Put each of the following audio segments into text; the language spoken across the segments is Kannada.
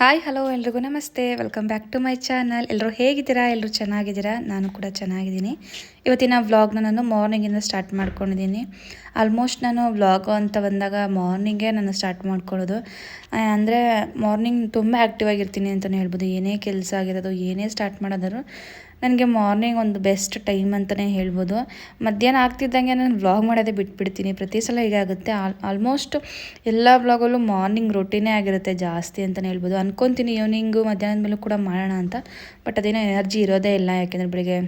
ಹಾಯ್, ಹಲೋ, ಎಲ್ರಿಗೂ ನಮಸ್ತೆ. Welcome back to my channel ಎಲ್ಲರೂ ಹೇಗಿದ್ದೀರಾ? ಎಲ್ಲರೂ ಚೆನ್ನಾಗಿದ್ದೀರಾ? ನಾನು ಕೂಡ ಚೆನ್ನಾಗಿದ್ದೀನಿ. ಇವತ್ತಿನ ವ್ಲಾಗ್ನ ನಾನು ಮಾರ್ನಿಂಗಿಂದ ಸ್ಟಾರ್ಟ್ ಮಾಡ್ಕೊಂಡಿದ್ದೀನಿ. ಆಲ್ಮೋಸ್ಟ್ ನಾನು ವ್ಲಾಗ್ ಅಂತ ಬಂದಾಗ ಮಾರ್ನಿಂಗೇ ನಾನು ಸ್ಟಾರ್ಟ್ ಮಾಡ್ಕೊಳ್ಳೋದು. ಅಂದರೆ ಮಾರ್ನಿಂಗ್ ತುಂಬ ಆ್ಯಕ್ಟಿವ್ ಆಗಿರ್ತೀನಿ ಅಂತಲೇ ಹೇಳ್ಬೋದು. ಏನೇ ಕೆಲಸ ಆಗಿರೋದು, ಏನೇ ಸ್ಟಾರ್ಟ್ ಮಾಡೋದಾದ್ರು ನನಗೆ ಮಾರ್ನಿಂಗ್ ಒಂದು ಬೆಸ್ಟ್ ಟೈಮ್ ಅಂತಲೇ ಹೇಳ್ಬೋದು. ಮಧ್ಯಾಹ್ನ ಆಗ್ತಿದ್ದಂಗೆ ನಾನು ವ್ಲಾಗ್ ಮಾಡೋದೇ ಬಿಟ್ಬಿಡ್ತೀನಿ. ಪ್ರತಿ ಸಲ ಹೀಗಾಗುತ್ತೆ ಆಲ್, ಆಲ್ಮೋಸ್ಟ್ ಎಲ್ಲ ವ್ಲಾಗಲ್ಲೂ ಮಾರ್ನಿಂಗ್ ರೊಟೀನೇ ಆಗಿರುತ್ತೆ ಜಾಸ್ತಿ ಅಂತಲೇ ಹೇಳ್ಬೋದು. ಅಂದ್ಕೊತೀನಿ ಈವ್ನಿಂಗು ಮಧ್ಯಾಹ್ನದ ಮೇಲೂ ಕೂಡ ಮಾಡೋಣ ಅಂತ. ಬಟ್ ಅದೇನೋ ಎನರ್ಜಿ ಇರೋದೇ ಇಲ್ಲ ಯಾಕೆಂದರೆ ಬೆಳಿಗ್ಗೆ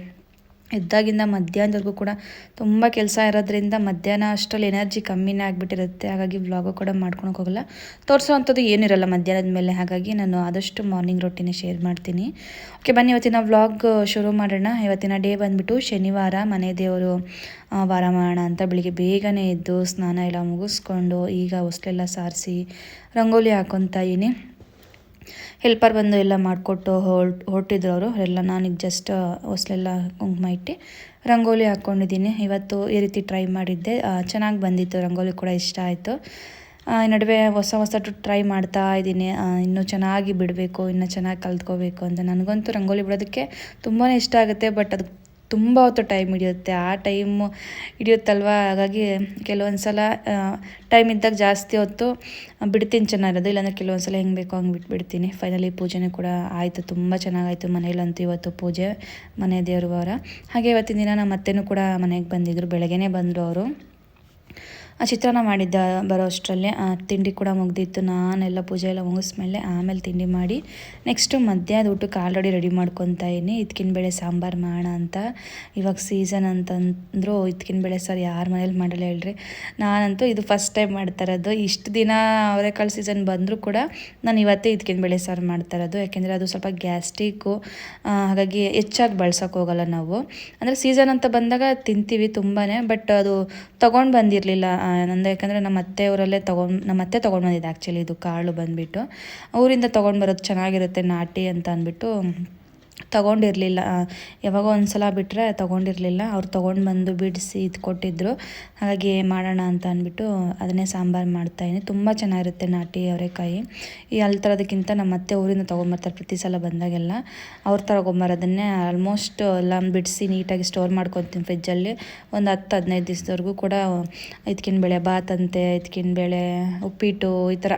ಎದ್ದಾಗಿಂದ ಮಧ್ಯಾಹ್ನದವರೆಗೂ ಕೂಡ ತುಂಬ ಕೆಲಸ ಇರೋದ್ರಿಂದ ಮಧ್ಯಾಹ್ನ ಅಷ್ಟರಲ್ಲಿ ಎನರ್ಜಿ ಕಮ್ಮಿನೇ ಆಗಿಬಿಟ್ಟಿರುತ್ತೆ. ಹಾಗಾಗಿ ವ್ಲಾಗು ಕೂಡ ಮಾಡ್ಕೊಳಕ್ಕೆ ಹೋಗಲ್ಲ. ತೋರಿಸೋ ಅಂಥದ್ದು ಏನಿರಲ್ಲ ಮಧ್ಯಾಹ್ನದ ಮೇಲೆ. ಹಾಗಾಗಿ ನಾನು ಆದಷ್ಟು ಮಾರ್ನಿಂಗ್ ರೊಟ್ಟಿನೇ ಶೇರ್ ಮಾಡ್ತೀನಿ. ಓಕೆ, ಬನ್ನಿ, ಇವತ್ತಿನ ವ್ಲಾಗ್ ಶುರು ಮಾಡೋಣ. ಇವತ್ತಿನ ಡೇ ಬಂದುಬಿಟ್ಟು ಶನಿವಾರ, ಮನೆ ದೇವರು ವಾರ ಮಾಡೋಣ ಅಂತ ಬೆಳಿಗ್ಗೆ ಬೇಗನೆ ಎದ್ದು ಸ್ನಾನ ಎಲ್ಲ ಮುಗಿಸ್ಕೊಂಡು ಈಗ ಹೊಸ್ಲೆಲ್ಲ ಸಾರಿಸಿ ರಂಗೋಲಿ ಹಾಕೊತಾ ಇದ್ದೀನಿ. ಹೆಲ್ಪರ್ ಬಂದು ಎಲ್ಲ ಮಾಡಿಕೊಟ್ಟು ಹೊರ್ಟ್ ಹೊರಟಿದ್ರು ಅವರು. ಎಲ್ಲ ನಾನೀಗ ಜಸ್ಟ್ ಹೊಸ್ಲೆಲ್ಲ ಕುಂಕುಮ ಇಟ್ಟು ರಂಗೋಲಿ ಹಾಕ್ಕೊಂಡಿದ್ದೀನಿ. ಇವತ್ತು ಈ ರೀತಿ ಟ್ರೈ ಮಾಡಿದ್ದೆ. ಚೆನ್ನಾಗಿ ಬಂದಿತ್ತು. ರಂಗೋಲಿ ಕೂಡ ಇಷ್ಟ ಆಯಿತು. ನಡುವೆ ಹೊಸ ಹೊಸ ಟ್ರೈ ಮಾಡ್ತಾ ಇದ್ದೀನಿ. ಇನ್ನೂ ಚೆನ್ನಾಗಿ ಬಿಡಬೇಕು, ಇನ್ನೂ ಚೆನ್ನಾಗಿ ಕಲ್ತ್ಕೋಬೇಕು ಅಂತ. ನನಗಂತೂ ರಂಗೋಲಿ ಬಿಡೋದಕ್ಕೆ ತುಂಬಾ ಇಷ್ಟ ಆಗುತ್ತೆ, ಬಟ್ ಅದು ತುಂಬ ಹೊತ್ತು ಟೈಮ್ ಹಿಡಿಯುತ್ತೆ. ಆ ಟೈಮು ಹಿಡಿಯುತ್ತಲ್ವ? ಹಾಗಾಗಿ ಕೆಲವೊಂದು ಸಲ ಟೈಮ್ ಇದ್ದಾಗ ಜಾಸ್ತಿ ಹೊತ್ತು ಬಿಡ್ತೀನಿ ಚೆನ್ನಾಗಿರೋದು. ಇಲ್ಲಾಂದರೆ ಕೆಲವೊಂದು ಸಲ ಹೆಂಗೆ ಬೇಕೋ ಹಂಗೆ ಬಿಟ್ಬಿಡ್ತೀನಿ ಫೈನಲಿ ಪೂಜೆನೂ ಕೂಡ ಆಯಿತು. ತುಂಬ ಚೆನ್ನಾಗಾಯಿತು ಮನೇಲಂತೂ ಇವತ್ತು ಪೂಜೆ, ಮನೆ ದೇವರು ಅವರ. ಹಾಗೆ ಇವತ್ತಿನ ದಿನ ನಮ್ಮ ಅತ್ತೆನೂ ಕೂಡ ಮನೆಗೆ ಬಂದಿದ್ದರು ಬೆಳಗ್ಗೆನೇ ಬಂದರು ಅವರು. ಚಿತ್ರಾನ್ನ ಮಾಡಿದ್ದ ಬರೋ ಅಷ್ಟರಲ್ಲೇ ತಿಂಡಿ ಕೂಡ ಮುಗ್ದಿತ್ತು. ನಾನೆಲ್ಲ ಪೂಜೆ ಎಲ್ಲ ಮುಗಿಸ್ಮೇಲೆ ಆಮೇಲೆ ತಿಂಡಿ ಮಾಡಿ ನೆಕ್ಸ್ಟು ಮಧ್ಯಾಹ್ನದ ಊಟಕ್ಕೆ ಆಲ್ರೆಡಿ ರೆಡಿ ಮಾಡ್ಕೊತಾ ಇದ್ದೀನಿ. ಇದಕ್ಕಿನ ಬೇಳೆ ಸಾಂಬಾರು ಮಾಡೋಣ ಅಂತ. ಇವಾಗ ಸೀಸನ್ ಅಂತಂದ್ರು ಇದಕ್ಕಿನ ಬೇಳೆ ಸರ್ ಯಾರ ಮನೇಲಿ ಮಾಡಲ್ಲ ಹೇಳ್ರಿ. ನಾನಂತೂ ಇದು ಫಸ್ಟ್ ಟೈಮ್ ಮಾಡ್ತಾ ಇರೋದು. ಇಷ್ಟು ದಿನ ಅವರೆಕಾಳು ಸೀಸನ್ ಬಂದರೂ ಕೂಡ ನಾನು ಇವತ್ತೇ ಇದ್ಕಿನ ಬೇಳೆ ಸಾರು ಮಾಡ್ತಾ ಇರೋದು. ಯಾಕೆಂದರೆ ಅದು ಸ್ವಲ್ಪ ಗ್ಯಾಸ್ಟಿಕ್ಕು ಹಾಗಾಗಿ ಹೆಚ್ಚಾಗಿ ಬಳ್ಸೋಕೆ ಹೋಗಲ್ಲ ನಾವು. ಅಂದರೆ ಸೀಸನ್ ಅಂತ ಬಂದಾಗ ತಿಂತೀವಿ ತುಂಬಾ ಬಟ್ ಅದು ತೊಗೊಂಡು ಬಂದಿರಲಿಲ್ಲ. ನಂದು ಯಾಕಂದರೆ ನಮ್ಮ ಅತ್ತೆ ಊರಲ್ಲೇ ತೊಗೊಂಡು, ನಮ್ಮ ಅತ್ತೆ ತೊಗೊಂಡು ಆ್ಯಕ್ಚುಲಿ ಇದು ಕಾಳು ಬಂದುಬಿಟ್ಟು. ಊರಿಂದ ತೊಗೊಂಡು ಬರೋದು ಚೆನ್ನಾಗಿರುತ್ತೆ, ನಾಟಿ ಅಂತ ಅಂದ್ಬಿಟ್ಟು ತೊಗೊಂಡಿರಲಿಲ್ಲ. ಯಾವಾಗೋ ಒಂದು ಸಲ ಬಿಟ್ಟರೆ ತೊಗೊಂಡಿರಲಿಲ್ಲ. ಅವ್ರು ತೊಗೊಂಡು ಬಂದು ಬಿಡಿಸಿ ಇದು ಕೊಟ್ಟಿದ್ದರು ಹಾಗಾಗಿ ಮಾಡೋಣ ಅಂತ ಅಂದ್ಬಿಟ್ಟು ಅದನ್ನೇ ಸಾಂಬಾರು ಮಾಡ್ತಾಯಿದ್ದೀನಿ ತುಂಬ ಚೆನ್ನಾಗಿರುತ್ತೆ ನಾಟಿ ಅವರೆಕಾಯಿ. ಈ ಅಲ್ಲಿ ತರೋದಕ್ಕಿಂತ ನಮ್ಮ ಅತ್ತೆ ಊರಿಂದ ತೊಗೊಂಬರ್ತಾರೆ ಪ್ರತಿ ಸಲ ಬಂದಾಗೆಲ್ಲ. ಅವ್ರು ತಗೊಂಬರೋದನ್ನೇ ಆಲ್ಮೋಸ್ಟ್ ಎಲ್ಲ ಬಿಡಿಸಿ ನೀಟಾಗಿ ಸ್ಟೋರ್ ಮಾಡ್ಕೊತೀನಿ ಫ್ರಿಜ್ಜಲ್ಲಿ ಒಂದು ಹತ್ತು, ಹದಿನೈದು ದಿವಸದವರೆಗೂ ಕೂಡ ಬೇಳೆ ಬಾತಂತೆ ಇದಕ್ಕಿನ ಬೇಳೆ ಉಪ್ಪಿಟ್ಟು ಈ ಥರ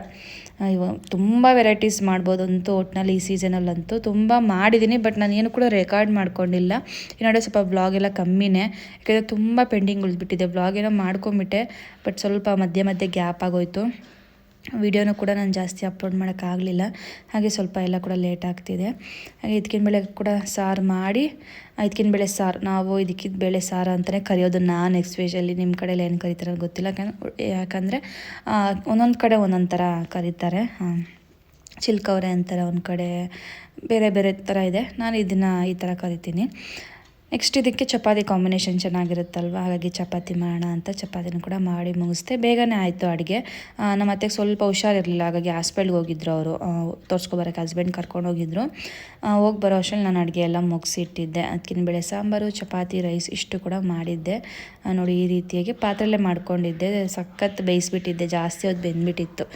ಇವ ತುಂಬ ವೆರೈಟೀಸ್ ಮಾಡ್ಬೋದು ಅಂತೂ ಒಟ್ಟಿನಲ್ಲಿ ಈ ಸೀಸನಲ್ಲಂತೂ ತುಂಬ ಮಾಡಿದ್ದೀನಿ ಬಟ್ ನಾನು ಏನು ಕೂಡ ರೆಕಾರ್ಡ್ ಮಾಡ್ಕೊಂಡಿಲ್ಲ. ಈ ನಡುವೆ ಸ್ವಲ್ಪ ಬ್ಲಾಗ್ ಎಲ್ಲ ಕಮ್ಮಿನೇ, ಯಾಕಂದರೆ ತುಂಬ ಪೆಂಡಿಂಗ್ ಉಳಿದ್ಬಿಟ್ಟಿದೆ. ಬ್ಲಾಗ್ ಏನೋ ಮಾಡ್ಕೊಂಬಿಟ್ಟೆ ಬಟ್ ಸ್ವಲ್ಪ ಮಧ್ಯೆ ಮಧ್ಯೆ ಗ್ಯಾಪ್ ಆಗೋಯ್ತು. ವಿಡಿಯೋನೂ ಕೂಡ ನಾನು ಜಾಸ್ತಿ ಅಪ್ಲೋಡ್ ಮಾಡೋಕ್ಕಾಗಲಿಲ್ಲ. ಹಾಗೆ ಸ್ವಲ್ಪ ಎಲ್ಲ ಕೂಡ ಲೇಟ್ ಆಗ್ತಿದೆ. ಹಾಗೆ ಇದಕ್ಕಿನ ಬೆಳೆ ಕೂಡ ಸಾರು ಮಾಡಿ ಇದಕ್ಕಿನ ಬೆಳೆ ಸಾರು, ನಾವು ಇದಕ್ಕಿದ ಬೇಳೆ ಸಾರು ಅಂತಲೇ ಕರೆಯೋದು ನಾನು ಎಕ್ಸ್ಪೆಷಲಿ ನಿಮ್ಮ ಕಡೆಯಲ್ಲಿ ಏನು ಕರೀತಾರೆ ಗೊತ್ತಿಲ್ಲ. ಯಾಕಂದರೆ ಒಂದೊಂದು ಕಡೆ ಒಂದೊಂದು ಥರ ಕರೀತಾರೆ. ಚಿಲ್ಕವ್ರೆ ಅಂತಾರೆ ಒಂದು ಕಡೆ. ಬೇರೆ ಬೇರೆ ಥರ ಇದೆ. ನಾನು ಇದನ್ನು ಈ ಥರ ಕರಿತೀನಿ. ನೆಕ್ಸ್ಟ್ ಇದಕ್ಕೆ ಚಪಾತಿ ಕಾಂಬಿನೇಷನ್ ಚೆನ್ನಾಗಿರುತ್ತಲ್ವ? ಹಾಗಾಗಿ ಚಪಾತಿ ಮಾಡೋಣ ಅಂತ ಚಪಾತಿನ ಕೂಡ ಮಾಡಿ ಮುಗಿಸ್ದೆ. ಬೇಗನೆ ಆಯಿತು ಅಡುಗೆ. ನಮ್ಮ ಅತ್ತೆಗೆ ಸ್ವಲ್ಪ ಹುಷಾರಿರಲಿಲ್ಲ. ಹಾಗಾಗಿ ಹಾಸ್ಪಿಟ್ಲ್ಗೆ ಹೋಗಿದ್ರು ಅವರು. ತೋರಿಸ್ಕೊಬರೋಕೆ ಹಸ್ಬೆಂಡ್ ಕರ್ಕೊಂಡು ಹೋಗಿದ್ರು. ಹೋಗಿ ಬರೋ ಅಷ್ಟರಲ್ಲಿ ನಾನು ಅಡುಗೆ ಎಲ್ಲ ಮುಗಿಸಿಟ್ಟಿದ್ದೆ. ಅದಕ್ಕಿನ ಬೇಳೆ ಸಾಂಬಾರು, ಚಪಾತಿ ರೈಸ್ ಇಷ್ಟು ಕೂಡ ಮಾಡಿದ್ದೆ. ನೋಡಿ ಈ ರೀತಿಯಾಗಿ ಪಾತ್ರೆಯಲ್ಲೇ ಮಾಡ್ಕೊಂಡಿದ್ದೆ. ಸಖತ್ ಬೇಯಿಸ್ಬಿಟ್ಟಿದ್ದೆ. ಜಾಸ್ತಿ ಅದು ಬೆಂದ್ಬಿಟ್ಟಿತ್ತು.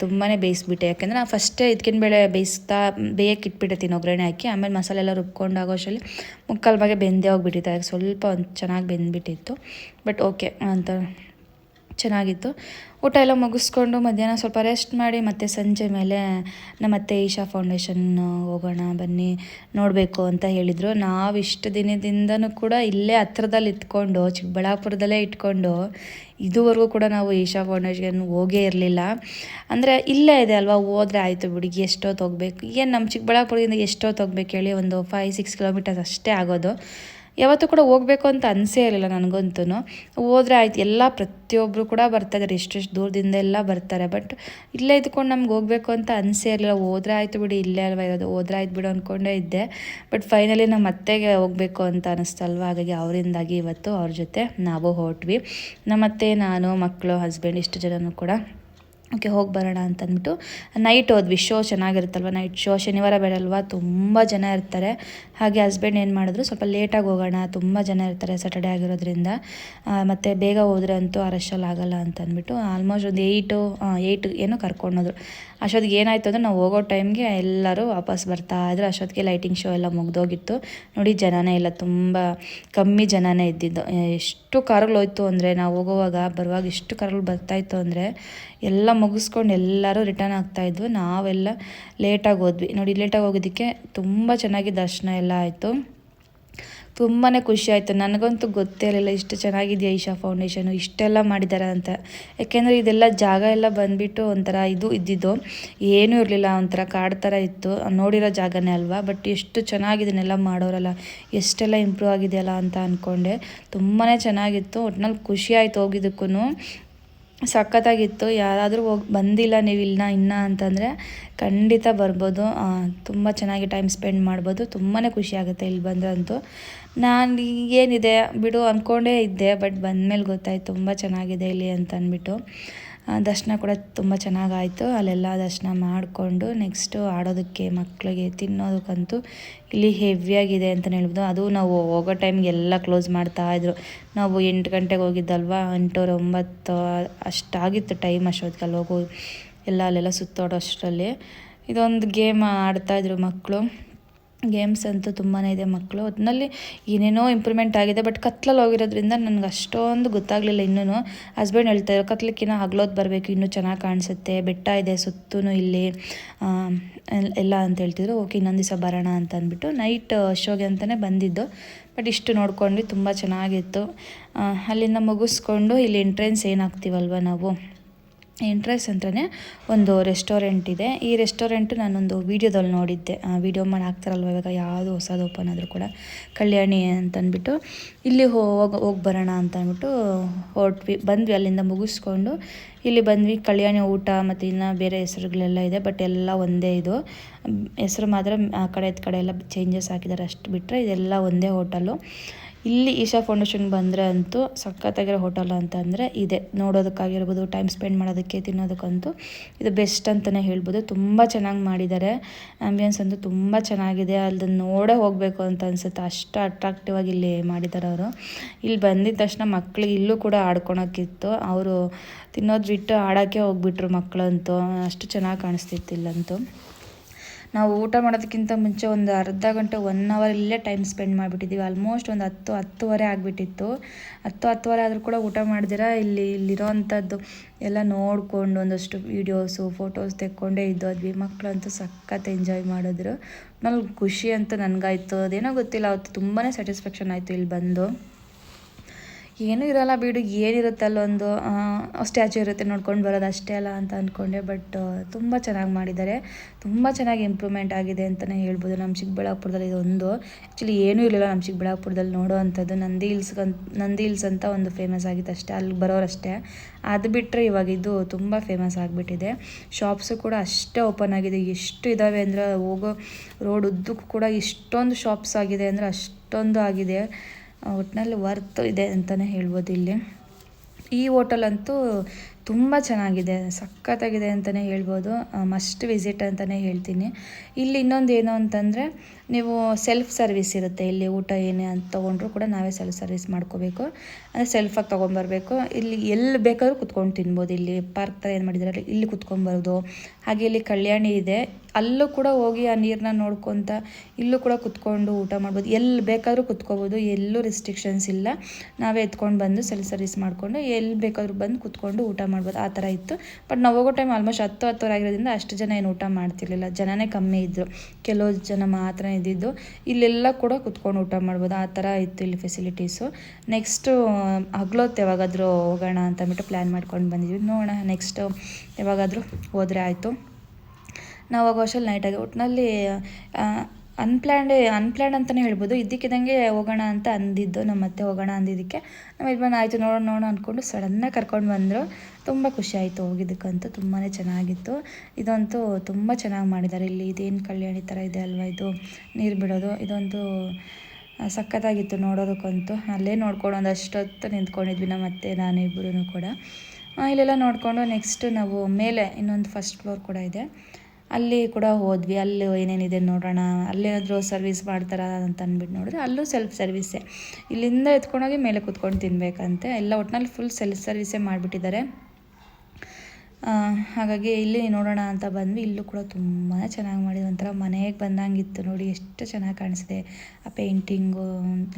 ತುಂಬಾ ಬೇಯಿಸ್ಬಿಟ್ಟೆ. ಯಾಕೆಂದರೆ ನಾನು ಫಸ್ಟೇ ಇದಕ್ಕಿನ ಬೇಳೆ ಬೇಯಿಸ್ತಾ ಬೇಯಕ್ಕೆ ಇಟ್ಬಿಟ್ಟಿರ್ತೀನಿ ಒಗ್ಗರಣೆ ಹಾಕಿ. ಆಮೇಲೆ ಮಸಾಲೆ ಎಲ್ಲ ರುಬ್ಕೊಂಡು ಅಷ್ಟರಲ್ಲಿ ಮುಕ್ಕಾಲು ಭಾಗ ಬೆಂದೇ ಹೋಗ್ಬಿಟ್ಟಿತ್ತು. ಸ್ವಲ್ಪ ಒಂದು ಚೆನ್ನಾಗಿ ಬೆಂದ್ಬಿಟ್ಟಿತ್ತು. ಬಟ್ ಓಕೆ ಅಂತ. ಚೆನ್ನಾಗಿತ್ತು. ಊಟ ಎಲ್ಲ ಮುಗಿಸ್ಕೊಂಡು ಮಧ್ಯಾಹ್ನ ಸ್ವಲ್ಪ ರೆಸ್ಟ್ ಮಾಡಿ ಮತ್ತೆ ಸಂಜೆ ಮೇಲೆ ನಮ್ಮತ್ತೆ ಈಶಾ ಫೌಂಡೇಶನ್ ಹೋಗೋಣ, ಬನ್ನಿ, ನೋಡಬೇಕು ಅಂತ ಹೇಳಿದರು. ನಾವು ಇಷ್ಟು ದಿನದಿಂದನೂ ಕೂಡ ಇಲ್ಲೇ ಹತ್ರದಲ್ಲಿ ಇಟ್ಕೊಂಡು, ಚಿಕ್ಕಬಳ್ಳಾಪುರದಲ್ಲೇ ಇಟ್ಕೊಂಡು ಇದುವರೆಗೂ ಕೂಡ ನಾವು ಈಶಾ ಫೌಂಡೇಶನ್ ಹೋಗೇ ಇರಲಿಲ್ಲ. ಅಂದರೆ ಇಲ್ಲೇ ಇದೆ ಅಲ್ವಾ, ಹೋದರೆ ಆಯಿತು ಹುಡುಗಿ ಎಷ್ಟೊತ್ತು ಹೋಗ್ಬೇಕು ಏನು ನಮ್ಮ ಚಿಕ್ಕಬಳ್ಳಾಪುರದಿಂದ ಎಷ್ಟೊತ್ತು ಹೋಗ್ಬೇಕು ಹೇಳಿ ಒಂದು ಫೈವ್ ಸಿಕ್ಸ್ ಕಿಲೋಮೀಟರ್ಸ್ ಅಷ್ಟೇ ಆಗೋದು. ಯಾವತ್ತೂ ಕೂಡ ಹೋಗಬೇಕು ಅಂತ ಅನಿಸೇ ಇರಲಿಲ್ಲ ನನಗಂತೂ. ಹೋದರೆ ಆಯ್ತು, ಎಲ್ಲ ಪ್ರತಿಯೊಬ್ಬರು ಕೂಡ ಬರ್ತಾಯಿದ್ದಾರೆ ಎಷ್ಟೆಷ್ಟು ದೂರದಿಂದ ಎಲ್ಲ ಬರ್ತಾರೆ ಬಟ್ ಇಲ್ಲೇ ಇದ್ಕೊಂಡು ನಮ್ಗೆ ಹೋಗಬೇಕು ಅಂತ ಅನಿಸೇ ಇರಲಿಲ್ಲ. ಹೋದ್ರೆ ಆಯಿತು ಬಿಡಿ, ಇಲ್ಲೇ ಅಲ್ವಾ ಇರೋದು, ಹೋದ್ರೆ ಆಯ್ತು ಬಿಡು ಅಂದ್ಕೊಂಡೇ ಇದ್ದೆ. ಬಟ್ ಫೈನಲಿ ನಮ್ಮ ಅತ್ತೆಗೆ ಹೋಗಬೇಕು ಅಂತ ಅನಿಸ್ತಲ್ವ, ಹಾಗಾಗಿ ಅವರಿಂದಾಗಿ ಇವತ್ತು ಅವ್ರ ಜೊತೆ ನಾವು ಹೊರಟ್ವಿ. ನಮ್ಮತ್ತೆ ನಾನು, ಮಕ್ಕಳು ಹಸ್ಬೆಂಡ್ ಇಷ್ಟು ಜನನೂ ಕೂಡ ಓಕೆ, ಹೋಗಿ ಬರೋಣ ಅಂತಂದ್ಬಿಟ್ಟು ನೈಟ್ ಹೋದ್ವಿ. ಶೋ ಚೆನ್ನಾಗಿರುತ್ತಲ್ವ ನೈಟ್ ಶೋ ಶನಿವಾರ ಬೇಡಲ್ವ ತುಂಬ ಜನ ಇರ್ತಾರೆ. ಹಾಗೆ ಹಸ್ಬೆಂಡ್ ಏನು ಮಾಡಿದ್ರು? ಸ್ವಲ್ಪ ಲೇಟಾಗಿ ಹೋಗೋಣ. ತುಂಬ ಜನ ಇರ್ತಾರೆ ಸ್ಯಾಟರ್ಡೆ ಆಗಿರೋದ್ರಿಂದ. ಮತ್ತು ಬೇಗ ಹೋದ್ರೆ ಅಂತೂ ಆ ರಶಲ್ಲಿ ಆಗೋಲ್ಲ ಅಂತ ಅಂದ್ಬಿಟ್ಟು ಆಲ್ಮೋಸ್ಟ್ ಒಂದು ಏಯ್ಟು ಏಯ್ಟ್ ಏನೋ ಕರ್ಕೊಂಡೋದ್ರು. ಅಷ್ಟೊತ್ತಿಗೆ ಏನಾಯಿತು ಅಂದರೆ ನಾವು ಹೋಗೋ ಟೈಮ್ಗೆ ಎಲ್ಲರೂ ವಾಪಸ್ ಬರ್ತಾ ಇದ್ರು. ಅಷ್ಟೊತ್ತಿಗೆ ಲೈಟಿಂಗ್ ಶೋ ಎಲ್ಲ ಮುಗ್ದೋಗಿತ್ತು. ನೋಡಿ ಜನನೇ ಇಲ್ಲ. ತುಂಬ ಕಮ್ಮಿ ಜನನೇ ಇದ್ದಿದ್ದು. ಎಷ್ಟು ಕಾರುಗಳು ಹೋಯ್ತು ಅಂದರೆ, ನಾವು ಹೋಗುವಾಗ, ಬರುವಾಗ ಎಷ್ಟು ಕಾರುಗಳು ಬರ್ತಾಯಿತ್ತು ಅಂದರೆ, ಎಲ್ಲ ಮುಗಿಸ್ಕೊಂಡು ಎಲ್ಲರೂ ರಿಟರ್ನ್ ಆಗ್ತಾಯಿದ್ವು ನಾವೆಲ್ಲ ಲೇಟಾಗಿ ಹೋದ್ವಿ. ನೋಡಿ ಲೇಟಾಗಿ ಹೋಗೋದಕ್ಕೆ ತುಂಬ ಚೆನ್ನಾಗಿ ದರ್ಶನ ಎಲ್ಲ ಆಯಿತು. ತುಂಬಾ ಖುಷಿ ಆಯಿತು. ನನಗಂತೂ ಗೊತ್ತೇ ಇರಲಿಲ್ಲ, ಇಷ್ಟು ಚೆನ್ನಾಗಿದೆಯಾ ಈಶಾ ಫೌಂಡೇಶನು ಇಷ್ಟೆಲ್ಲ ಮಾಡಿದ್ದಾರೆ ಅಂತ. ಯಾಕೆಂದರೆ ಇದೆಲ್ಲ ಜಾಗ ಎಲ್ಲ ಬಂದುಬಿಟ್ಟು ಒಂಥರ ಇದು ಇದ್ದಿದ್ದು. ಏನೂ ಇರಲಿಲ್ಲ, ಒಂಥರ ಕಾಡು ಥರ ಇತ್ತು. ನೋಡಿರೋ ಜಾಗನೇ ಅಲ್ವಾ? ಬಟ್ ಎಷ್ಟು ಚೆನ್ನಾಗಿದೆನೆಲ್ಲ ಮಾಡೋರಲ್ಲ. ಎಷ್ಟೆಲ್ಲ ಇಂಪ್ರೂವ್ ಆಗಿದೆಯಲ್ಲ ಅಂತ ಅಂದ್ಕೊಂಡೆ ತುಂಬಾ ಚೆನ್ನಾಗಿತ್ತು. ಒಟ್ನಲ್ಲಿ ಖುಷಿ ಆಯಿತು ಹೋಗಿದ್ದಕ್ಕೂ ಸಖತ್ತಾಗಿತ್ತು. ಯಾರಾದರೂ ಹೋಗಿ ಬಂದಿಲ್ಲ, ನೀವು ಇಲ್ಲ ಇನ್ನ ಅಂತಂದರೆ ಖಂಡಿತ ಬರ್ಬೋದು. ತುಂಬ ಚೆನ್ನಾಗಿ ಟೈಮ್ ಸ್ಪೆಂಡ್ ಮಾಡ್ಬೋದು. ತುಂಬಾ ಖುಷಿ ಆಗುತ್ತೆ ಇಲ್ಲಿ ಬಂದ್ರಂತೂ. ನಾನು ಏನಿದೆ ಬಿಡು ಅಂದ್ಕೊಂಡೇ ಇದ್ದೆ ಬಟ್ ಬಂದಮೇಲೆ ಗೊತ್ತಾಯ್ತು, ತುಂಬ ಚೆನ್ನಾಗಿದೆ ಇಲ್ಲಿ ಅಂತ ಅಂದ್ಬಿಟ್ಟು ದರ್ಶನ ಕೂಡ ತುಂಬ ಚೆನ್ನಾಗಾಯಿತು. ಅಲ್ಲೆಲ್ಲ ದರ್ಶನ ಮಾಡಿಕೊಂಡು ನೆಕ್ಸ್ಟು ಆಡೋದಕ್ಕೆ ಮಕ್ಕಳಿಗೆ ತಿನ್ನೋದಕ್ಕಂತೂ ಇಲ್ಲಿ ಹೆವಿಯಾಗಿದೆ ಅಂತಲೇ ಹೇಳ್ಬೋದು. ಅದು ನಾವು ಹೋಗೋ ಟೈಮ್ಗೆ ಎಲ್ಲ ಕ್ಲೋಸ್ ಮಾಡ್ತಾಯಿದ್ರು ನಾವು ಎಂಟು ಗಂಟೆಗೆ ಹೋಗಿದ್ದಲ್ವ? ಎಂಟೂವರೆ ಒಂಬತ್ತು ಅಷ್ಟಾಗಿತ್ತು ಟೈಮ್ ಅಷ್ಟೊತ್ತಿಗೆ ಅಲ್ಲಿ ಹೋಗೋ ಎಲ್ಲ ಅಲ್ಲೆಲ್ಲ ಸುತ್ತಾಡೋ ಅಷ್ಟರಲ್ಲಿ ಇದೊಂದು ಗೇಮ್ ಆಡ್ತಾಯಿದ್ರು ಮಕ್ಕಳು ಗೇಮ್ಸ್ ಅಂತೂ ತುಂಬಾ ಇದೆ ಮಕ್ಕಳು ಒಟ್ಟಿನಲ್ಲಿ ಏನೇನೋ ಇಂಪ್ರೂವ್ಮೆಂಟ್ ಆಗಿದೆ ಬಟ್ ಕತ್ಲಲ್ಲಿ ಹೋಗಿರೋದ್ರಿಂದ ನನಗೆ ಅಷ್ಟೊಂದು ಗೊತ್ತಾಗಲಿಲ್ಲ ಇನ್ನೂ ಹಸ್ಬೆಂಡ್ ಹೇಳ್ತಾರೆ ಕತ್ಲಕ್ಕಿನ್ನ ಹಗ್ಲೋದು ಬರಬೇಕು, ಇನ್ನೂ ಚೆನ್ನಾಗಿ ಕಾಣಿಸುತ್ತೆ, ಬೆಟ್ಟ ಇದೆ ಸುತ್ತೂ ಇಲ್ಲಿ ಎಲ್ಲ ಅಂತ ಹೇಳ್ತಿದ್ರು. ಓಕೆ, ಇನ್ನೊಂದು ದಿವಸ ಬರೋಣ ಅಂತ ಅಂದ್ಬಿಟ್ಟು ನೈಟ್ ಶೋಗೆ ಅಂತಲೇ ಬಂದಿದ್ದು. ಬಟ್ ಇಷ್ಟು ನೋಡ್ಕೊಂಡು ತುಂಬ ಚೆನ್ನಾಗಿತ್ತು. ಅಲ್ಲಿಂದ ಮುಗಿಸ್ಕೊಂಡು ಇಲ್ಲಿ ಎಂಟ್ರೆನ್ಸ್ ಏನಾಗ್ತೀವಲ್ವ ನಾವು? ಎಂಟ್ರೆನ್ಸ್ ಅಂತಲೇ ಒಂದು ರೆಸ್ಟೋರೆಂಟ್ ಇದೆ. ಈ ರೆಸ್ಟೋರೆಂಟು ನಾನೊಂದು ವೀಡಿಯೋದಲ್ಲಿ ನೋಡಿದ್ದೆ. ವೀಡಿಯೋ ಮಾಡಿ ಹಾಕ್ತಾರಲ್ವ ಇವಾಗ ಯಾವುದು ಹೊಸದು ಓಪನ್ ಆದರೂ ಕೂಡ. ಕಲ್ಯಾಣಿ ಅಂತಂದ್ಬಿಟ್ಟು ಇಲ್ಲಿ ಹೋಗಿ ಹೋಗಿ ಬರೋಣ ಅಂತ ಅಂದ್ಬಿಟ್ಟು ಹೊರಟ್ವಿ. ಬಂದ್ವಿ, ಅಲ್ಲಿಂದ ಮುಗಿಸ್ಕೊಂಡು ಇಲ್ಲಿ ಬಂದ್ವಿ. ಕಲ್ಯಾಣಿ ಊಟ ಮತ್ತು ಇನ್ನು ಬೇರೆ ಹೆಸರುಗಳೆಲ್ಲ ಇದೆ, ಬಟ್ ಎಲ್ಲ ಒಂದೇ ಇದು. ಹೆಸರು ಮಾತ್ರ ಆ ಕಡೆ ಕಡೆ ಎಲ್ಲ ಚೇಂಜಸ್ ಹಾಕಿದ್ದಾರೆ ಅಷ್ಟು ಬಿಟ್ಟರೆ ಇದೆಲ್ಲ ಒಂದೇ ಹೋಟಲು ಇಲ್ಲಿ ಈಶಾ ಫೌಂಡೇಶನ್ ಬಂದರೆ ಅಂತೂ ಸಖತ್ತಾಗಿರೋ ಹೋಟೆಲ್ ಅಂತಂದರೆ ಇದೆ. ನೋಡೋದಕ್ಕಾಗಿರ್ಬೋದು ಟೈಮ್ ಸ್ಪೆಂಡ್ ಮಾಡೋದಕ್ಕೆ, ತಿನ್ನೋದಕ್ಕಂತೂ ಇದು ಬೆಸ್ಟ್ ಅಂತಲೇ ಹೇಳ್ಬೋದು. ತುಂಬ ಚೆನ್ನಾಗಿ ಮಾಡಿದ್ದಾರೆ. ಆ್ಯಂಬಿಯನ್ಸ್ ಅಂತೂ ತುಂಬ ಚೆನ್ನಾಗಿದೆ. ಅಲ್ಲದನ್ನು ನೋಡೇ ಹೋಗಬೇಕು ಅಂತ ಅನಿಸುತ್ತೆ. ಅಷ್ಟು ಅಟ್ರಾಕ್ಟಿವ್ ಆಗಿ ಇಲ್ಲಿ ಮಾಡಿದ್ದಾರೆ ಅವರು. ಇಲ್ಲಿ ಬಂದಿದ್ದ ತಕ್ಷಣ ಮಕ್ಳಿಗೆ ಇಲ್ಲೂ ಕೂಡ ಆಡ್ಕೊಳಕ್ಕಿತ್ತು ಅವರು ತಿನ್ನೋದು ಬಿಟ್ಟು ಆಡೋಕ್ಕೆ ಹೋಗ್ಬಿಟ್ರು ಮಕ್ಕಳಂತೂ ಅಷ್ಟು ಚೆನ್ನಾಗಿ ಕಾಣಿಸ್ತಿತ್ತು ಇಲ್ಲಂತೂ. ನಾವು ಊಟ ಮಾಡೋದಕ್ಕಿಂತ ಮುಂಚೆ ಒಂದು ಅರ್ಧ ಗಂಟೆ ಒನ್ ಅವರ್ ಇಲ್ಲೇ ಟೈಮ್ ಸ್ಪೆಂಡ್ ಮಾಡಿಬಿಟ್ಟಿದ್ದೀವಿ ಆಲ್ಮೋಸ್ಟ್ ಒಂದು ಹತ್ತು, ಹತ್ತುವರೆ ಆಗಿಬಿಟ್ಟಿತ್ತು. ಹತ್ತು, ಹತ್ತುವರೆ ಆದರೂ ಕೂಡ ಊಟ ಮಾಡಿದಿರಾ? ಇಲ್ಲಿ ಇಲ್ಲಿರೋವಂಥದ್ದು ಎಲ್ಲ ನೋಡಿಕೊಂಡು ಒಂದಷ್ಟು ವೀಡಿಯೋಸು ಫೋಟೋಸ್ ತೆಕ್ಕೊಂಡೇ ಇದ್ದೋದ್ವಿ. ಮಕ್ಕಳಂತೂ ಸಖತ್ ಎಂಜಾಯ್ ಮಾಡಿದ್ರು. ಆಮೇಲೆ ಖುಷಿ ಅಂತ ನನಗಾಯ್ತು. ಅದೇನೋ ಗೊತ್ತಿಲ್ಲ, ಅವತ್ತು ತುಂಬಾ ಸ್ಯಾಟಿಸ್ಫ್ಯಾಕ್ಷನ್ ಆಯಿತು ಇಲ್ಲಿ ಬಂದು. ಏನೂ ಇರೋಲ್ಲ, ಬಿಡು ಏನಿರುತ್ತೆ ಅಲ್ಲೊಂದು ಸ್ಟ್ಯಾಚು ಇರುತ್ತೆ ನೋಡ್ಕೊಂಡು ಬರೋದು ಅಷ್ಟೇ ಅಲ್ಲ ಅಂತ ಅಂದ್ಕೊಂಡೆ ಬಟ್ ತುಂಬ ಚೆನ್ನಾಗಿ ಮಾಡಿದ್ದಾರೆ. ತುಂಬ ಚೆನ್ನಾಗಿ ಇಂಪ್ರೂವ್ಮೆಂಟ್ ಆಗಿದೆ ಅಂತಲೇ ಹೇಳ್ಬೋದು. ನಮ್ಮ ಚಿಕ್ಕಬಳ್ಳಾಪುರದಲ್ಲಿ ಇದೊಂದು. ಆ್ಯಕ್ಚುಲಿ ಏನೂ ಇರಲಿಲ್ಲ ನಮ್ಮ ಚಿಕ್ಕಬಳ್ಳಾಪುರದಲ್ಲಿ ನೋಡೋ ಅಂಥದ್ದು. ನಂದಿ ಹಿಲ್ಸ್ ನಂದಿ ಹಿಲ್ಸ್ ಅಂತ ಒಂದು ಫೇಮಸ್ ಆಗಿತ್ತು ಅಷ್ಟೇ. ಅಲ್ಲಿ ಬರೋರಷ್ಟೇ ಅದು ಬಿಟ್ಟರೆ ಇವಾಗ ಇದು ತುಂಬ ಫೇಮಸ್ ಆಗಿಬಿಟ್ಟಿದೆ. ಶಾಪ್ಸು ಕೂಡ ಅಷ್ಟೇ ಓಪನ್ ಆಗಿದೆ. ಎಷ್ಟು ಇದ್ದಾವೆ ಅಂದರೆ, ಹೋಗೋ ರೋಡ್ ಉದ್ದಕ್ಕೂ ಕೂಡ ಇಷ್ಟೊಂದು ಶಾಪ್ಸ್ ಆಗಿದೆ ಅಂದರೆ ಅಷ್ಟೊಂದು ಆಗಿದೆ. ಒಟ್ಟಿನಲ್ಲಿ ವರ್ತ್ ಇದೆ ಅಂತಲೇ ಹೇಳ್ಬೋದು ಇಲ್ಲಿ. ಈ ಹೋಟೆಲ್ ಅಂತೂ ತುಂಬ ಚೆನ್ನಾಗಿದೆ, ಸಖತ್ತಾಗಿದೆ ಅಂತಲೇ ಹೇಳ್ಬೋದು. ಮಸ್ಟ್ ವಿಸಿಟ್ ಅಂತಲೇ ಹೇಳ್ತೀನಿ. ಇಲ್ಲಿ ಇನ್ನೊಂದು ಏನು ಅಂತಂದರೆ, ನೀವು ಸೆಲ್ಫ್ ಸರ್ವಿಸ್ ಇರುತ್ತೆ. ಇಲ್ಲಿ ಊಟ ಏನೇ ಅಂತ ತೊಗೊಂಡ್ರು ಕೂಡ ನಾವೇ ಸೆಲ್ಫ್ ಸರ್ವಿಸ್ ಮಾಡ್ಕೋಬೇಕು. ಅಂದರೆ ಸೆಲ್ಫಾಗಿ ತೊಗೊಂಬರ್ಬೇಕು ಇಲ್ಲಿ ಎಲ್ಲಿ ಬೇಕಾದ್ರೂ ಕುತ್ಕೊಂಡು ತಿನ್ಬೋದು. ಇಲ್ಲಿ ಪಾರ್ಕ್ ಥರ ಏನು ಮಾಡಿದ್ದಾರೆ ಇಲ್ಲಿ ಕುತ್ಕೊಂಬರೋದು ಹಾಗೆ ಇಲ್ಲಿ ಕಲ್ಯಾಣಿ ಇದೆ. ಅಲ್ಲೂ ಕೂಡ ಹೋಗಿ ಆ ನೀರನ್ನ ನೋಡ್ಕೊತ ಇಲ್ಲೂ ಕೂಡ ಕುತ್ಕೊಂಡು ಊಟ ಮಾಡ್ಬೋದು. ಎಲ್ಲಿ ಬೇಕಾದರೂ ಕುತ್ಕೋಬೋದು. ಎಲ್ಲೂ ರೆಸ್ಟ್ರಿಕ್ಷನ್ಸ್ ಇಲ್ಲ. ನಾವೇ ಎತ್ಕೊಂಡು ಬಂದು ಸೆಲ್ಫ್ ಸರ್ವಿಸ್ ಮಾಡಿಕೊಂಡು ಎಲ್ಲಿ ಬೇಕಾದ್ರೂ ಬಂದು ಕುತ್ಕೊಂಡು ಊಟ ಮಾಡ್ಬೋದು. ಆ ಥರ ಇತ್ತು. ಬಟ್ ನಾವು ಹೋಗೋ ಟೈಮ್ ಆಲ್ಮೋಸ್ಟ್ ಹತ್ತು ಹತ್ತುವರೆ ಆಗಿರೋದ್ರಿಂದ ಅಷ್ಟು ಜನ ಏನು ಊಟ ಮಾಡ್ತಿರ್ಲಿಲ್ಲ. ಜನನೇ ಕಮ್ಮಿ ಇದ್ದರು ಕೆಲವು ಜನ ಮಾತ್ರ ಇದ್ದಿದ್ದು. ಇಲ್ಲೆಲ್ಲ ಕೂಡ ಕುತ್ಕೊಂಡು ಊಟ ಮಾಡ್ಬೋದು. ಆ ಥರ ಇತ್ತು ಇಲ್ಲಿ ಫೆಸಿಲಿಟೀಸು ನೆಕ್ಸ್ಟು ಹಗ್ಲೊತ್ತು ಯಾವಾಗಾದರೂ ಹೋಗೋಣ ಅಂತ ಅಂದ್ಬಿಟ್ಟು ಪ್ಲ್ಯಾನ್ ಮಾಡ್ಕೊಂಡು ಬಂದಿದ್ವಿ. ನೋಡೋಣ ನೆಕ್ಸ್ಟು ಯಾವಾಗಾದರೂ ಹೋದರೆ ಆಯಿತು. ನಾವು ಹೋಗೋ ನೈಟ್ ನೈಟಾಗಿ ಒಟ್ಟಿನಲ್ಲಿ ಅನ್ಪ್ಲ್ಯಾಂಡ್ ಅನ್ಪ್ಲ್ಯಾಂಡ್ ಅಂತಲೇ ಹೇಳ್ಬೋದು. ಇದ್ದಕ್ಕಿದ್ದಂಗೆ ಹೋಗೋಣ ಅಂತ ಅಂದಿದ್ದು ನಮ್ಮ ಮತ್ತೆ ಹೋಗೋಣ ಅಂದಿದ್ದಕ್ಕೆ. ನಮ್ಮ ಯಜಮಾನ ಆಯಿತು, ನೋಡೋಣ ನೋಡೋಣ ಅಂದ್ಕೊಂಡು ಸಡನ್ನಾಗಿ ಕರ್ಕೊಂಡು ಬಂದರು. ತುಂಬ ಖುಷಿ ಆಯಿತು ಹೋಗಿದ್ದಕ್ಕಂತೂ ತುಂಬಾ ಚೆನ್ನಾಗಿತ್ತು. ಇದಂತೂ ತುಂಬ ಚೆನ್ನಾಗಿ ಮಾಡಿದ್ದಾರೆ. ಇಲ್ಲಿ ಇದೇನು ಕಲ್ಯಾಣಿ ಥರ ಇದೆ ಅಲ್ವಾ ಇದು? ನೀರು ಬಿಡೋದು. ಇದೊಂದು ಸಖತ್ತಾಗಿತ್ತು ನೋಡೋದಕ್ಕಂತೂ. ಅಲ್ಲೇ ನೋಡ್ಕೊಂಡು ಒಂದು ಅಷ್ಟೊತ್ತು ನಿಂತ್ಕೊಂಡಿದ್ವಿ ನಮ್ಮ ಅತ್ತೆ, ನಾನು ಇಬ್ಬರೂ ಕೂಡ. ಇಲ್ಲೆಲ್ಲ ನೋಡಿಕೊಂಡು ನೆಕ್ಸ್ಟ್ ನಾವು ಮೇಲೆ ಇನ್ನೊಂದು ಫಸ್ಟ್ ಫ್ಲೋರ್ ಕೂಡ ಇದೆ. ಅಲ್ಲಿ ಕೂಡ ಹೋದ್ವಿ. ಅಲ್ಲಿ ಏನೇನಿದೆ ನೋಡೋಣ. ಅಲ್ಲೇನಾದರೂ ಸರ್ವಿಸ್ ಮಾಡ್ತಾರಾ ಅಂತ ಅಂದ್ಬಿಟ್ಟು ನೋಡಿದ್ರೆ ಅಲ್ಲೂ ಸೆಲ್ಫ್ ಸರ್ವಿಸ್ಸೇ ಇಲ್ಲಿಂದ ಎತ್ಕೊಂಡೋಗಿ ಮೇಲೆ ಕೂತ್ಕೊಂಡು ತಿನ್ನಬೇಕಂತೆ ಎಲ್ಲ ಒಟ್ಟಿನಲ್ಲಿ ಫುಲ್ ಸೆಲ್ಫ್ ಸರ್ವಿಸೇ ಮಾಡಿಬಿಟ್ಟಿದ್ದಾರೆ. ಹಾಗಾಗಿ ಇಲ್ಲಿ ನೋಡೋಣ ಅಂತ ಬಂದ್ವಿ. ಇಲ್ಲೂ ಕೂಡ ತುಂಬಾ ಚೆನ್ನಾಗಿ ಮಾಡಿ ಒಂಥರ ಮನೆಗೆ ಬಂದಂಗಿತ್ತು ನೋಡಿ. ಎಷ್ಟು ಚೆನ್ನಾಗಿ ಕಾಣಿಸಿದೆ ಆ ಪೇಂಟಿಂಗು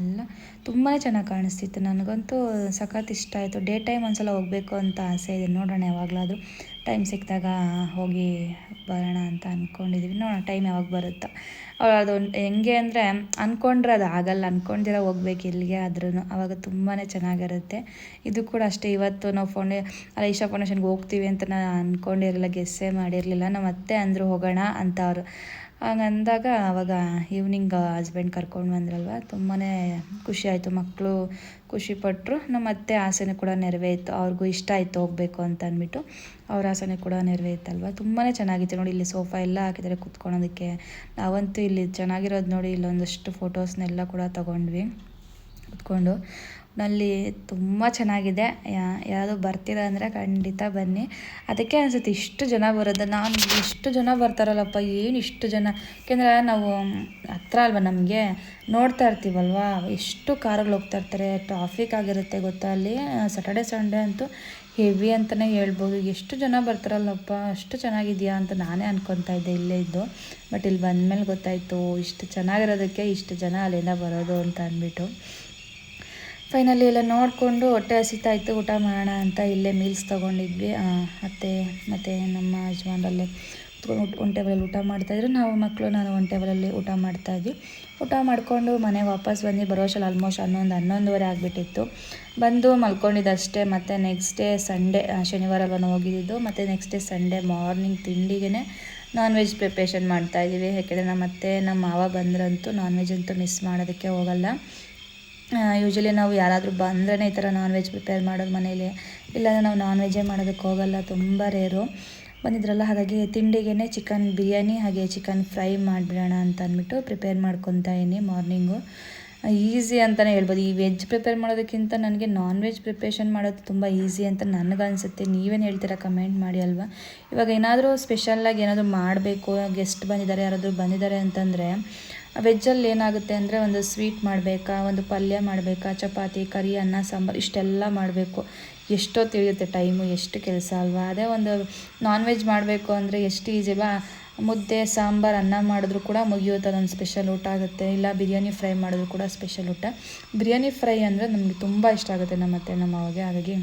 ಎಲ್ಲ ತುಂಬಾ ಚೆನ್ನಾಗಿ ಕಾಣಿಸ್ತಿತ್ತು. ನನಗಂತೂ ಸಖತ್ ಇಷ್ಟ ಆಯಿತು. ಡೇ ಟೈಮ್ ಒಂದ್ಸಲ ಹೋಗಬೇಕು ಅಂತ ಆಸೆ ಇದೆ. ನೋಡೋಣ ಯಾವಾಗಲಾದರೂ. ಟೈಮ್ ಸಿಕ್ಕಿದಾಗ ಹೋಗಿ ಬರೋಣ ಅಂತ ಅಂದ್ಕೊಂಡಿದ್ದೀವಿ ನೋಡೋಣ, ಟೈಮ್ ಯಾವಾಗ ಬರುತ್ತೋ. ಅದು ಹೆಂಗೆ ಅಂದರೆ ಅಂದ್ಕೊಂಡ್ರೆ ಅದು ಆಗಲ್ಲ. ಅಂದ್ಕೊಂಡಿರೋ ಹೋಗ್ಬೇಕು ಎಲ್ಲಿಗೆ ಆದ್ರೂ ಅವಾಗ ತುಂಬಾ ಚೆನ್ನಾಗಿರುತ್ತೆ. ಇದು ಕೂಡ ಅಷ್ಟೇ. ಇವತ್ತು ನಾವು ಫೌಂಡೇ ಅಲ್ಲ ಈಶಾ ಫೌಂಡೇಶನ್ಗೆ ಹೋಗ್ತೀವಿ ಅಂತ ನಾನು ಅಂದ್ಕೊಂಡಿರಲಿಲ್ಲ ಗೆಸ್ಸೇ ಮಾಡಿರಲಿಲ್ಲ. ನಮ್ಮ ಅತ್ತೆ ಅಂದರು ಹೋಗೋಣ ಅಂತ ಅವರು. ಹಂಗಂದಾಗ ಆವಾಗ ಈವ್ನಿಂಗ್ ಹಸ್ಬೆಂಡ್ ಕರ್ಕೊಂಡು ಬಂದ್ರಲ್ವ? ತುಂಬಾ ಖುಷಿ ಆಯಿತು. ಮಕ್ಕಳು ಖುಷಿಪಟ್ಟರು ನಮ್ಮ ಅತ್ತೆ ಆಸೆನೂ ಕೂಡ ನೆರವೇರಿತು. ಅವ್ರಿಗೂ ಇಷ್ಟ ಆಯಿತು ಹೋಗಬೇಕು ಅಂತ ಅಂದ್ಬಿಟ್ಟು ಅವ್ರ ಆಸೆನೂ ಕೂಡ ನೆರವೇರಿತಲ್ವ? ತುಂಬಾ ಚೆನ್ನಾಗಿತ್ತು ನೋಡಿ. ಇಲ್ಲಿ ಸೋಫಾ ಎಲ್ಲ ಹಾಕಿದ್ದಾರೆ ಕುತ್ಕೊಳೋದಕ್ಕೆ. ನಾವಂತೂ ಇಲ್ಲಿ ಚೆನ್ನಾಗಿರೋದು ನೋಡಿ. ಇಲ್ಲೊಂದಷ್ಟು ಫೋಟೋಸ್ನೆಲ್ಲ ಕೂಡ ತಗೊಂಡ್ವಿ. ಕುತ್ಕೊಂಡು ನಲ್ಲಿ ತುಂಬ ಚೆನ್ನಾಗಿದೆ. ಯಾರು ಬರ್ತೀರ ಅಂದರೆ ಖಂಡಿತ ಬನ್ನಿ. ಅದಕ್ಕೆ ಅನಿಸುತ್ತೆ ಇಷ್ಟು ಜನ ಬರೋದು. ನಾನು ಇಷ್ಟು ಜನ ಬರ್ತಾರಲ್ಲಪ್ಪ, ಏನು ಇಷ್ಟು ಜನ? ಯಾಕೆಂದರೆ ನಾವು ಹತ್ರ ಅಲ್ವ ನಮಗೆ? ನೋಡ್ತಾ ಇರ್ತೀವಲ್ವ? ಎಷ್ಟು ಕಾರಲ್ಲಿ ಹೋಗ್ತಾ ಇರ್ತಾರೆ. ಟ್ರಾಫಿಕ್ ಆಗಿರುತ್ತೆ ಗೊತ್ತಾ ಅಲ್ಲಿ? ಸ್ಯಾಟರ್ಡೆ ಸಂಡೇ ಅಂತೂ ಹೆವಿ ಅಂತಲೇ ಹೇಳ್ಬೋದು. ಎಷ್ಟು ಜನ ಬರ್ತಾರಲ್ಲಪ್ಪ, ಅಷ್ಟು ಚೆನ್ನಾಗಿದೆಯಾ ಅಂತ ನಾನೇ ಅನ್ಕೊತಾ ಇದ್ದೆ ಇಲ್ಲೇ ಇದ್ದು. ಬಟ್ ಇಲ್ಲಿ ಬಂದಮೇಲೆ ಗೊತ್ತಾಯಿತು, ಇಷ್ಟು ಚೆನ್ನಾಗಿರೋದಕ್ಕೆ ಇಷ್ಟು ಜನ ಅಲ್ಲಿಂದ ಬರೋದು ಅಂತ ಅಂದ್ಬಿಟ್ಟು. ಫೈನಲಿ ಎಲ್ಲ ನೋಡಿಕೊಂಡು ಹೊಟ್ಟೆ ಹಸಿತಾ ಇತ್ತು ಊಟ ಮಾಡೋಣ ಅಂತ ಇಲ್ಲೇ ಮೀಲ್ಸ್ ತೊಗೊಂಡಿದ್ವಿ. ಅತ್ತೆ ಮತ್ತು ನಮ್ಮ ಯಜಮಾನ್ರಲ್ಲೇ ಒನ್ ಟೇಬಲಲ್ಲಿ ಊಟ ಮಾಡ್ತಾಯಿದ್ರು ನಾವು ಮಕ್ಕಳು ನಾನು ಒನ್ ಟೇಬಲಲ್ಲಿ ಊಟ ಮಾಡ್ತಾಯಿದ್ವಿ ಊಟ ಮಾಡಿಕೊಂಡು ಮನೆ ವಾಪಸ್ ಬಂದು ಬರೋಷಲ್ಲಿ ಆಲ್ಮೋಸ್ಟ್ ಹನ್ನೊಂದು, ಹನ್ನೊಂದುವರೆ ಆಗಿಬಿಟ್ಟಿತ್ತು. ಬಂದು ಮಲ್ಕೊಂಡಿದ್ದಷ್ಟೇ. ಮತ್ತು ನೆಕ್ಸ್ಟ್ ಡೇ ಸಂಡೇ ಶನಿವಾರ ಬಂದು ಹೋಗಿದ್ದು. ಮತ್ತು ನೆಕ್ಸ್ಟ್ ಡೇ ಸಂಡೇ ಮಾರ್ನಿಂಗ್ ತಿಂಡಿಗೆ ನಾನ್ ವೆಜ್ ಪ್ರಿಪ್ರೇಷನ್ ಮಾಡ್ತಾಯಿದ್ದೀವಿ ಯಾಕೆಂದರೆ ನಮ್ಮ ಅತ್ತೆ ನಮ್ಮ ಮಾವ ಬಂದ್ರಂತೂ ನಾನ್ ವೆಜ್ ಅಂತೂ ಮಿಸ್ ಮಾಡೋದಕ್ಕೆ ಹೋಗಲ್ಲ. ಯೂಶ್ವಲಿ ನಾವು ಯಾರಾದರೂ ಬಂದ್ರೇ ಈ ಥರ ನಾನ್ ವೆಜ್ ಪ್ರಿಪೇರ್ ಮಾಡೋದು ಮನೇಲಿ. ಇಲ್ಲಾಂದರೆ ನಾವು ನಾನ್ ವೆಜ್ಜೇ ಮಾಡೋದಕ್ಕೆ ಹೋಗಲ್ಲ, ತುಂಬ ರೇರು ಬಂದಿದ್ರಲ್ಲ, ಹಾಗಾಗಿ ತಿಂಡಿಗೇ ಚಿಕನ್ ಬಿರಿಯಾನಿ, ಹಾಗೆ ಚಿಕನ್ ಫ್ರೈ ಮಾಡಿಬಿಡೋಣ ಅಂತ ಅಂದ್ಬಿಟ್ಟು ಪ್ರಿಪೇರ್ ಮಾಡ್ಕೊತಾ ಇದೀನಿ ಮಾರ್ನಿಂಗು ಈಸಿ ಅಂತಲೇ ಹೇಳ್ಬೋದು. ಈ ವೆಜ್ ಪ್ರಿಪೇರ್ ಮಾಡೋದಕ್ಕಿಂತ ನನಗೆ ನಾನ್ ವೆಜ್ ಪ್ರಿಪ್ರೇಷನ್ ಮಾಡೋದು ತುಂಬ ಈಸಿ ಅಂತ ನನಗನ್ಸುತ್ತೆ ನೀವೇನು ಹೇಳ್ತೀರಾ ಕಮೆಂಟ್ ಮಾಡಿ ಅಲ್ವಾ? ಇವಾಗ ಏನಾದರೂ ಸ್ಪೆಷಲ್ಲಾಗಿ ಏನಾದರೂ ಮಾಡಬೇಕು ಗೆಸ್ಟ್ ಬಂದಿದ್ದಾರೆ, ಯಾರಾದರೂ ಬಂದಿದ್ದಾರೆ ಅಂತಂದರೆ ವೆಜ್ಜಲ್ಲಿ ಏನಾಗುತ್ತೆ ಅಂದರೆ ಒಂದು ಸ್ವೀಟ್ ಮಾಡಬೇಕಾ ಒಂದು ಪಲ್ಯ ಮಾಡಬೇಕಾ ಚಪಾತಿ ಕರಿ ಅನ್ನ ಸಾಂಬಾರು ಇಷ್ಟೆಲ್ಲ ಮಾಡಬೇಕು. ಎಷ್ಟೋ ತಿಳಿಯುತ್ತೆ ಟೈಮು ಎಷ್ಟು ಕೆಲಸ ಅಲ್ವಾ? ಅದೇ ಒಂದು ನಾನ್ ವೆಜ್ ಮಾಡಬೇಕು ಅಂದರೆ ಎಷ್ಟು ಈಸಿ ಬಾ? ಮುದ್ದೆ ಸಾಂಬಾರು ಅನ್ನ ಮಾಡಿದ್ರು ಕೂಡ ಮುಗಿಯುತ್ತೆ ಅದೊಂದು ಸ್ಪೆಷಲ್ ಊಟ ಆಗುತ್ತೆ. ಇಲ್ಲ ಬಿರಿಯಾನಿ ಫ್ರೈ ಮಾಡಿದ್ರು ಕೂಡ ಸ್ಪೆಷಲ್ ಊಟ. ಬಿರಿಯಾನಿ ಫ್ರೈ ಅಂದರೆ ನಮಗೆ ತುಂಬ ಇಷ್ಟ ಆಗುತ್ತೆ ನಮ್ಮ ಅತ್ತೆ ನಮ್ಮ ಅವಾಗೆ ಹಾಗಾಗಿ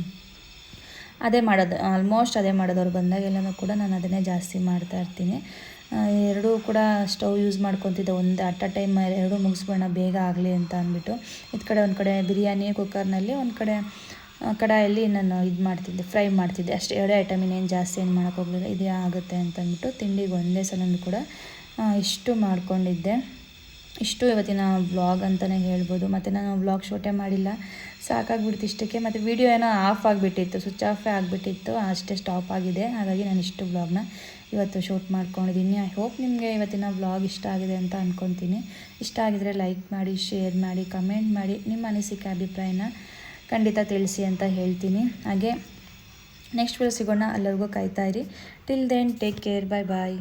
ಅದೇ ಮಾಡೋದು ಆಲ್ಮೋಸ್ಟ್ ಅದೇ ಮಾಡೋದವ್ರು ಬಂದಾಗೆಲ್ಲನೂ ಕೂಡ ನಾನು ಅದನ್ನೇ ಜಾಸ್ತಿ ಮಾಡ್ತಾ ಇರ್ತೀನಿ. ಆ, ಎರಡೂ ಕೂಡ ಸ್ಟವ್ ಯೂಸ್ ಮಾಡ್ಕೊತಿದ್ದೆ. ಒಂದು ಅಟ್ ಅ ಟೈಮ್ ಎರಡೂ ಮುಗಿಸ್ಬೋಣ ಬೇಗ ಆಗಲಿ ಅಂತ ಅಂದ್ಬಿಟ್ಟು. ಇದು ಕಡೆ ಒಂದು ಕಡೆ ಬಿರಿಯಾನಿ ಕುಕ್ಕರ್ನಲ್ಲಿ ಒಂದು ಕಡೆ ಕಡಾಯಲ್ಲಿ ನಾನು ಇದು ಮಾಡ್ತಿದ್ದೆ, ಫ್ರೈ ಮಾಡ್ತಿದ್ದೆ. ಅಷ್ಟು, ಎರಡೇ ಐಟಮ್ ಇನ್ನೇನು ಜಾಸ್ತಿ ಏನು ಮಾಡೋಕ್ಕೋಗಲಿಲ್ಲ ಇದೇ ಆಗುತ್ತೆ ಅಂತ ಅಂದ್ಬಿಟ್ಟು ತಿಂಡಿಗೆ ಒಂದೇ ಸಲ ಕೂಡ ಇಷ್ಟು ಮಾಡ್ಕೊಂಡಿದ್ದೆ. ಇಷ್ಟು ಇವತ್ತಿನ ವ್ಲಾಗ್ ಅಂತಲೇ ಹೇಳ್ಬೋದು. ಮತ್ತು ನಾನು ವ್ಲಾಗ್ ಶೂಟೇ ಮಾಡಿಲ್ಲ. ಸಾಕಾಗ್ಬಿಡ್ತು ಇಷ್ಟಕ್ಕೆ. ಮತ್ತು ವಿಡಿಯೋ ಏನೋ ಆಫ್ ಆಗಿಬಿಟ್ಟಿತ್ತು, ಸ್ವಿಚ್ ಆಫೇ ಆಗಿಬಿಟ್ಟಿತ್ತು, ಅಷ್ಟೇ ಸ್ಟಾಪ್ ಆಗಿದೆ. ಹಾಗಾಗಿ ನಾನು ಇಷ್ಟು ವ್ಲಾಗ್ನ ಇವತ್ತು ಶೂಟ್ ಮಾಡ್ಕೊಂಡಿದ್ದೀನಿ. ಐ ಹೋಪ್ ನಿಮಗೆ ಇವತ್ತಿನ ವ್ಲಾಗ್ ಇಷ್ಟ ಆಗಿದೆ ಅಂತ ಅಂದ್ಕೊತೀನಿ ಇಷ್ಟ ಆಗಿದರೆ ಲೈಕ್ ಮಾಡಿ ಶೇರ್ ಮಾಡಿ ಕಮೆಂಟ್ ಮಾಡಿ ನಿಮ್ಮ ಅನಿಸಿಕೆ, ಅಭಿಪ್ರಾಯನ ಖಂಡಿತ ತಿಳಿಸಿ ಅಂತ ಹೇಳ್ತೀನಿ. ಹಾಗೆ ನೆಕ್ಸ್ಟ್ ವಿಡಿಯೋ ಸಿಗೋಣ. ಅಲ್ಲರಿಗೂ ಕಾಯ್ತಾ ಇರಿ. Till then take care bye bye